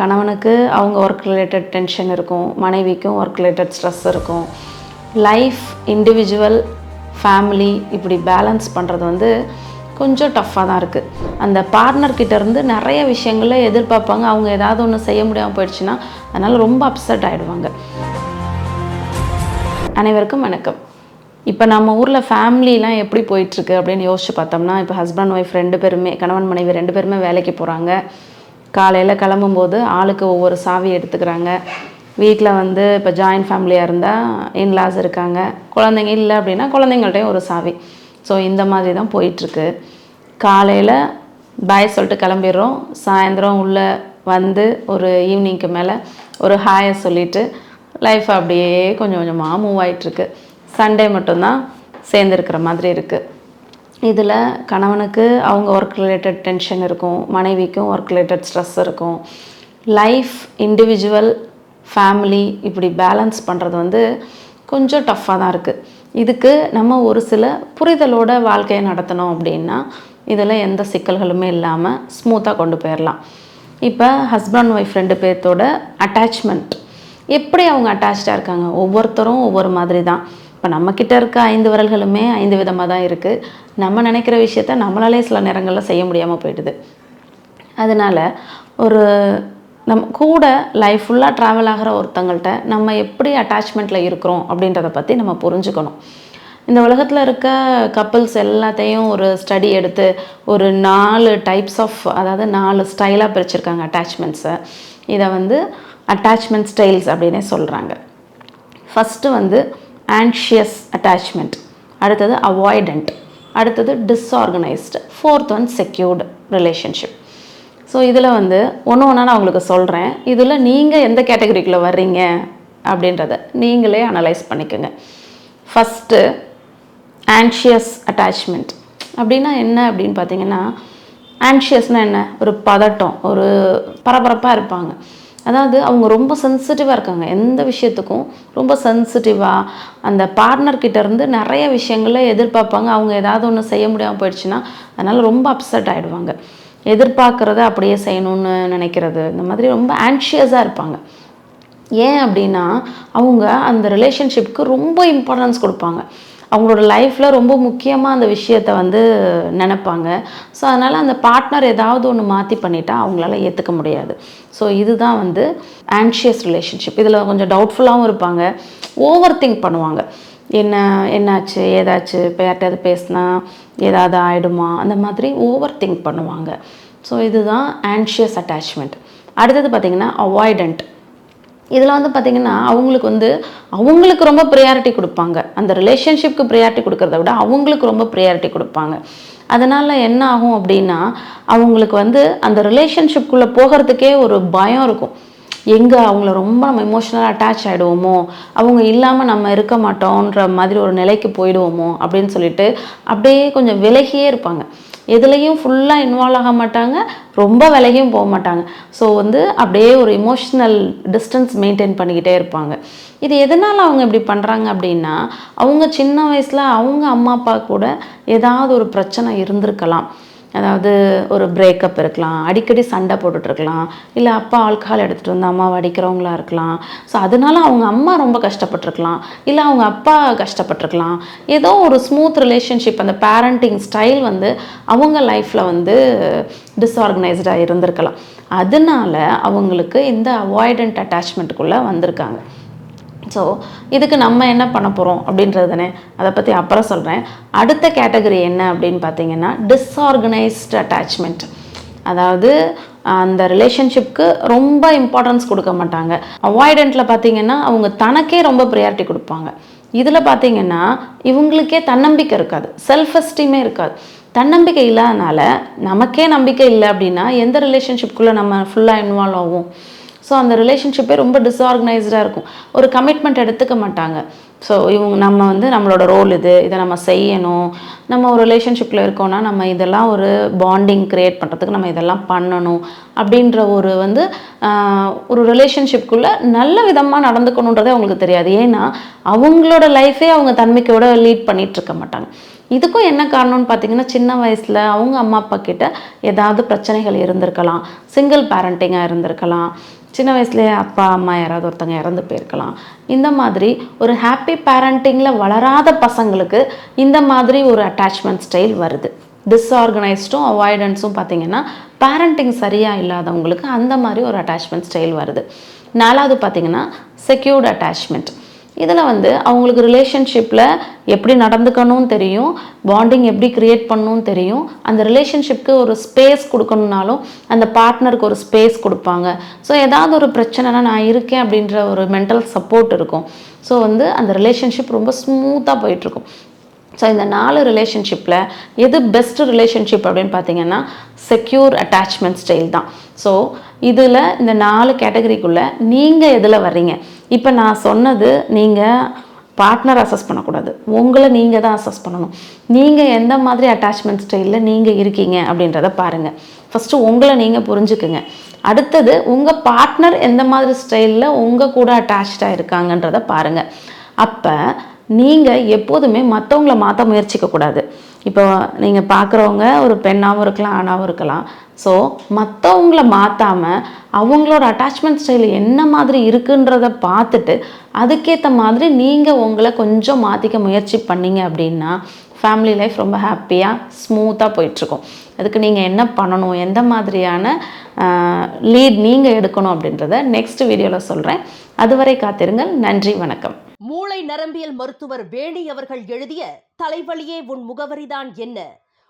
கணவனுக்கு அவங்க work related tension இருக்கும் மனைவிக்கும் ஒர்க் ரிலேட்டட் ஸ்ட்ரெஸ் இருக்கும். லைஃப் இண்டிவிஜுவல் ஃபேமிலி இப்படி பேலன்ஸ் பண்ணுறது வந்து கொஞ்சம் டஃப்பாக தான் இருக்குது அந்த பார்ட்னர்கிட்ட இருந்து நிறைய விஷயங்கள எதிர்பார்ப்பாங்க. அவங்க ஏதாவது ஒன்று செய்ய முடியாமல் போயிடுச்சுன்னா அதனால் ரொம்ப அப்செட் ஆகிடுவாங்க அனைவருக்கும் வணக்கம். இப்போ நம்ம ஊரில் ஃபேமிலிலாம் எப்படி போயிட்டுருக்கு அப்படின்னு யோசிச்சு பார்த்தோம்னா இப்போ ஹஸ்பண்ட் ஒய்ஃப் ரெண்டு பேருமே கணவன் மனைவி ரெண்டு பேருமே வேலைக்கு போகிறாங்க காலையில் கிளம்பும்போது ஆளுக்கு ஒவ்வொரு சாவி எடுத்துக்கிறாங்க. வீட்டில் வந்து இப்போ ஜாயின்ட் ஃபேமிலியாக இருந்தால் இன்லாஸ் இருக்காங்க. குழந்தைங்க இல்லை அப்படின்னா குழந்தைங்கள்ட்டையும் ஒரு சாவி. ஸோ இந்த மாதிரி தான் போயிட்டுருக்கு. காலையில் பாய் சொல்லிட்டு கிளம்பிடுறோம். சாயந்தரம் உள்ளே வந்து ஒரு ஈவினிங்க்கு மேலே ஒரு ஹாயை சொல்லிவிட்டு லைஃப் அப்படியே கொஞ்சம் கொஞ்சமாக மூவ் ஆயிட்டிருக்கு. சண்டே மட்டும்தான் சேர்ந்துருக்கிற மாதிரி இருக்குது இதில் கணவனுக்கு அவங்க ஒர்க் ரிலேட்டட் டென்ஷன் இருக்கும் மனைவிக்கும் ஒர்க் ரிலேட்டட் ஸ்ட்ரெஸ் இருக்கும். லைஃப் இண்டிவிஜுவல் ஃபேமிலி இப்படி பேலன்ஸ் பண்ணுறது வந்து கொஞ்சம் டஃப்பாக தான் இருக்குது இதுக்கு நம்ம ஒரு சில புரிதலோட வாழ்க்கையை நடத்தணும் அப்படின்னா இதில் எந்த சிக்கல்களுமே இல்லாமல் ஸ்மூத்தாக கொண்டு போயிடலாம் இப்போ ஹஸ்பண்ட் ஒய்ஃப் ரெண்டு பேர்த்தோட அட்டாச்மெண்ட் எப்படி அவங்க அட்டாச்சாக இருக்காங்க? ஒவ்வொருத்தரும் ஒவ்வொரு மாதிரி தான். இப்போ நம்மக்கிட்ட இருக்க ஐந்து விரல்களுமே ஐந்து விதமாக தான் இருக்குது நம்ம நினைக்கிற விஷயத்த நம்மளாலே சில நேரங்களில் செய்ய முடியாமல் போயிடுது. அதனால் ஒரு நம் கூட லைஃப் ஃபுல்லாக ட்ராவல் ஆகிற ஒருத்தங்கள்ட்ட நம்ம எப்படி அட்டாச்மெண்ட்டில் இருக்கிறோம் அப்படின்றத பற்றி நம்ம புரிஞ்சுக்கணும். இந்த உலகத்தில் இருக்க கப்பிள்ஸ் எல்லாத்தையும் ஒரு ஸ்டடி எடுத்து ஒரு நாலு டைப்ஸ் ஆஃப் அதாவது நாலு ஸ்டைலாக பிரிச்சிருக்காங்க அட்டாச்மெண்ட்ஸை இதை வந்து அட்டாச்மெண்ட் ஸ்டைல்ஸ் அப்படின்னே சொல்கிறாங்க ஃபஸ்ட்டு வந்து ஆன்ஷியஸ் அட்டாச்மெண்ட் அடுத்தது அவாய்டண்ட் அடுத்தது disorganised fourth one secured relationship so இதில் வந்து ஒன்று ஒன்றா நான் உங்களுக்கு சொல்கிறேன் இதில் நீங்கள் எந்த கேட்டகரிக்குள்ளே வர்றீங்க அப்படின்றத நீங்களே அனலைஸ் பண்ணிக்கோங்க. ஃபஸ்ட்டு ஆன்ஷியஸ் அட்டாச்மெண்ட் அப்படின்னா என்ன அப்படின்னு பார்த்தீங்கன்னா ஆன்ஷியஸ்னால் என்ன? ஒரு பதட்டம் ஒரு பரபரப்பாக இருப்பாங்க. அதாவது அவங்க ரொம்ப சென்சிட்டிவாக இருக்காங்க. எந்த விஷயத்துக்கும் ரொம்ப சென்சிட்டிவாக அந்த பார்ட்னர்கிட்ட இருந்து நிறைய விஷயங்கள எதிர்பார்ப்பாங்க. அவங்க ஏதாவது ஒன்று செய்ய முடியாமல் போயிடுச்சுன்னா அதனால் ரொம்ப அப்செட் ஆகிடுவாங்க எதிர்பார்க்குறத அப்படியே செய்யணும்னு நினைக்கிறது. இந்த மாதிரி ரொம்ப ஆன்ஷியஸாக இருப்பாங்க. ஏன் அப்படின்னா அவங்க அந்த ரிலேஷன்ஷிப்க்கு ரொம்ப இம்பார்ட்டன்ஸ் கொடுப்பாங்க. அவங்களோட லைஃப்பில் ரொம்ப முக்கியமாக அந்த விஷயத்தை வந்து நினைப்பாங்க. ஸோ அதனால் அந்த பார்ட்னர் ஏதாவது ஒன்று மாற்றி பண்ணிட்டா அவங்களால ஏற்றுக்க முடியாது. ஸோ இதுதான் வந்து ஆன்ஷியஸ் ரிலேஷன்ஷிப் இதில் கொஞ்சம் டவுட்ஃபுல்லாகவும் இருப்பாங்க. ஓவர் திங்க் பண்ணுவாங்க. என்ன என்னாச்சு ஏதாச்சு இப்போ யார்கிட்டயாவது பேசினா ஏதாவது ஆகிடுமா அந்த மாதிரி ஓவர் திங்க் பண்ணுவாங்க. ஸோ இதுதான் ஆன்ஷியஸ் அட்டாச்மெண்ட் அடுத்தது பார்த்திங்கன்னா அவாய்டண்ட் இதில் வந்து பார்த்திங்கன்னா அவங்களுக்கு வந்து அவங்களுக்கு ரொம்ப ப்ரியாரிட்டி கொடுப்பாங்க. அந்த ரிலேஷன்ஷிப்க்கு ப்ரியாரிட்டி கொடுக்கறத விட அவங்களுக்கு ரொம்ப ப்ரியாரிட்டி கொடுப்பாங்க. அதனால் என்ன ஆகும் அப்படின்னா அவங்களுக்கு வந்து அந்த ரிலேஷன்ஷிப்குள்ளே போகிறதுக்கே ஒரு பயம் இருக்கும். எங்கே அவங்கள ரொம்ப நம்ம எமோஷ்னலாக அட்டாச் ஆகிடுவோமோ அவங்க இல்லாமல் நம்ம இருக்க மாட்டோன்ற மாதிரி ஒரு நிலைக்கு போயிடுவோமோ அப்படின்னு சொல்லிட்டு அப்படியே கொஞ்சம் விலகியே இருப்பாங்க. எதுலேயும் ஃபுல்லாக இன்வால்வ் ஆக மாட்டாங்க ரொம்ப விலகியும் போக மாட்டாங்க. ஸோ வந்து அப்படியே ஒரு இமோஷ்னல் டிஸ்டன்ஸ் மெயின்டைன் பண்ணிக்கிட்டே இருப்பாங்க. இது எதனால் அவங்க இப்படி பண்ணுறாங்க அப்படின்னா அவங்க சின்ன வயசில் அவங்க அம்மா அப்பா கூட ஏதாவது ஒரு பிரச்சனை இருந்திருக்கலாம். அதாவது ஒரு பிரேக்கப் இருக்கலாம் அடிக்கடி சண்டை போட்டுட்ருக்கலாம் இல்லை அப்பா ஆல்கஹால் எடுத்துகிட்டு வந்து அம்மாவை அடிக்கிறவங்களா இருக்கலாம். ஸோ அதனால அவங்க அம்மா ரொம்ப கஷ்டப்பட்டிருக்கலாம் இல்லை அவங்க அப்பா கஷ்டப்பட்டிருக்கலாம். ஏதோ ஒரு ஸ்மூத் ரிலேஷன்ஷிப் அந்த பேரண்டிங் ஸ்டைல் வந்து அவங்க லைஃப்பில் வந்து டிஸ்ஆர்கனைஸ்டாக இருந்திருக்கலாம். அதனால அவங்களுக்கு இந்த அவாய்டண்ட் அட்டாச்மெண்ட்டுக்குள்ளே வந்திருக்காங்க. ஸோ இதுக்கு நம்ம என்ன பண்ண போகிறோம் அப்படின்றது தானே? அதை பற்றி அப்புறம் சொல்கிறேன் அடுத்த கேட்டகரி என்ன அப்படின்னு பார்த்தீங்கன்னா டிஸ்ஆர்கனைஸ்டு அட்டாச்மெண்ட் அதாவது அந்த ரிலேஷன்ஷிப்க்கு ரொம்ப இம்பார்ட்டன்ஸ் கொடுக்க மாட்டாங்க. அவாய்டண்ட்டில் பார்த்தீங்கன்னா அவங்க தனக்கே ரொம்ப ப்ரியாரிட்டி கொடுப்பாங்க. இதில் பார்த்தீங்கன்னா இவங்களுக்கே தன்னம்பிக்கை இருக்காது. செல்ஃப் எஸ்டீமே இருக்காது. தன்னம்பிக்கை இல்லாதனால நமக்கே நம்பிக்கை இல்லை அப்படின்னா எந்த ரிலேஷன்ஷிப்குள்ளே நம்ம ஃபுல்லாக இன்வால்வ் ஆகும் ஸோ அந்த ரிலேஷன்ஷிப்பே ரொம்ப டிஸ்ஆர்கனைஸ்டாக இருக்கும். ஒரு கமிட்மெண்ட் எடுத்துக்க மாட்டாங்க. ஸோ இவங்க நம்ம வந்து நம்மளோட ரோல் இது இதை நம்ம செய்யணும். நம்ம ஒரு ரிலேஷன்ஷிப்பில் இருக்கோம்னா நம்ம இதெல்லாம் ஒரு பாண்டிங் க்ரியேட் பண்ணுறதுக்கு நம்ம இதெல்லாம் பண்ணணும். அப்படின்ற ஒரு வந்து ஒரு ரிலேஷன்ஷிப்குள்ளே நல்ல விதமாக நடந்துக்கணுன்றதே அவங்களுக்கு தெரியாது. ஏன்னா அவங்களோட லைஃபே அவங்க தன்மைக்கோட லீட் பண்ணிகிட்ருக்க மாட்டாங்க. இதுக்கும் என்ன காரணம்னு பார்த்தீங்கன்னா சின்ன வயசில் அவங்க அம்மா அப்பா கிட்ட ஏதாவது பிரச்சனைகள் இருந்திருக்கலாம். சிங்கிள் பேரண்டிங்காக இருந்திருக்கலாம். சின்ன வயசுலேயே அப்பா அம்மா யாராவது ஒருத்தங்க இறந்து போயிருக்கலாம். இந்த மாதிரி ஒரு ஹாப்பி பேரண்டிங்கில் வளராத பசங்களுக்கு இந்த மாதிரி ஒரு அட்டாச்மெண்ட் ஸ்டைல் வருது. டிஸ்ஆர்கனைஸ்டும் அவாய்டன்ஸும் பார்த்தீங்கன்னா பேரண்டிங் சரியாக இல்லாதவங்களுக்கு அந்த மாதிரி ஒரு அட்டாச்மெண்ட் ஸ்டைல் வருது. நாலாவது பார்த்தீங்கன்னா செக்யூர்டு அட்டாச்மெண்ட் இதில் வந்து அவங்களுக்கு ரிலேஷன்ஷிப்பில் எப்படி நடந்துக்கணும் தெரியும் பாண்டிங் எப்படி க்ரியேட் பண்ணணும் தெரியும். அந்த ரிலேஷன்ஷிப்க்கு ஒரு ஸ்பேஸ் கொடுக்கணுன்னாலும் அந்த பார்ட்னருக்கு ஒரு ஸ்பேஸ் கொடுப்பாங்க. ஸோ ஏதாவது ஒரு பிரச்சனைனா நான் இருக்கேன் அப்படின்ற ஒரு மென்டல் சப்போர்ட் இருக்கும். ஸோ வந்து அந்த ரிலேஷன்ஷிப் ரொம்ப ஸ்மூத்தாக போயிட்டுருக்கும். ஸோ இந்த நாலு ரிலேஷன்ஷிப்பில் எது பெஸ்ட் ரிலேஷன்ஷிப் அப்படின்னு பார்த்தீங்கன்னா செக்யூர் அட்டாச்மெண்ட் ஸ்டைல் தான். ஸோ இதில் இந்த நாலு கேட்டகரிக்குள்ளே நீங்கள் எதில் வர்றீங்க? இப்போ நான் சொன்னது நீங்கள் பார்ட்னர் அசஸ் பண்ணக்கூடாது. உங்களை நீங்கள் தான் அசஸ் பண்ணணும். நீங்கள் எந்த மாதிரி அட்டாச்மெண்ட் ஸ்டைலில் நீங்கள் இருக்கீங்க அப்படின்றத பாருங்கள் ஃபஸ்ட்டு உங்களை நீங்கள் புரிஞ்சுக்குங்க. அடுத்தது உங்கள் பார்ட்னர் எந்த மாதிரி ஸ்டைலில் உங்கள் கூட அட்டாச்சாக இருக்காங்கன்றத பாருங்கள் அப்போ நீங்கள் எப்போதுமே மற்றவங்கள மாற்ற முயற்சிக்கக்கூடாது. இப்போ நீங்கள் பார்க்குறவங்க ஒரு பெண்ணாகவும் இருக்கலாம் ஆணாகவும் இருக்கலாம். ஸோ மற்றவங்கள மாற்றாமல் அவங்களோட அட்டாச்மெண்ட் ஸ்டைல் என்ன மாதிரி இருக்குன்றத பார்த்துட்டு அதுக்கேற்ற மாதிரி நீங்கள் உங்களை கொஞ்சம் மாற்றிக்க முயற்சி பண்ணீங்க அப்படின்னா ஃபேமிலி லைஃப் ரொம்ப ஹாப்பியாக ஸ்மூத்தாக போயிட்டுருக்கும். அதுக்கு நீங்கள் என்ன பண்ணணும்? எந்த மாதிரியான லீட் நீங்கள் எடுக்கணும் அப்படின்றத நெக்ஸ்ட் வீடியோவில் சொல்கிறேன் அதுவரை காத்திருங்கள். நன்றி வணக்கம். மூளை நரம்பியல் மருத்துவர் வேணி அவர்கள் எழுதிய தலைவலியே உன் முகவரிதான் என்ன?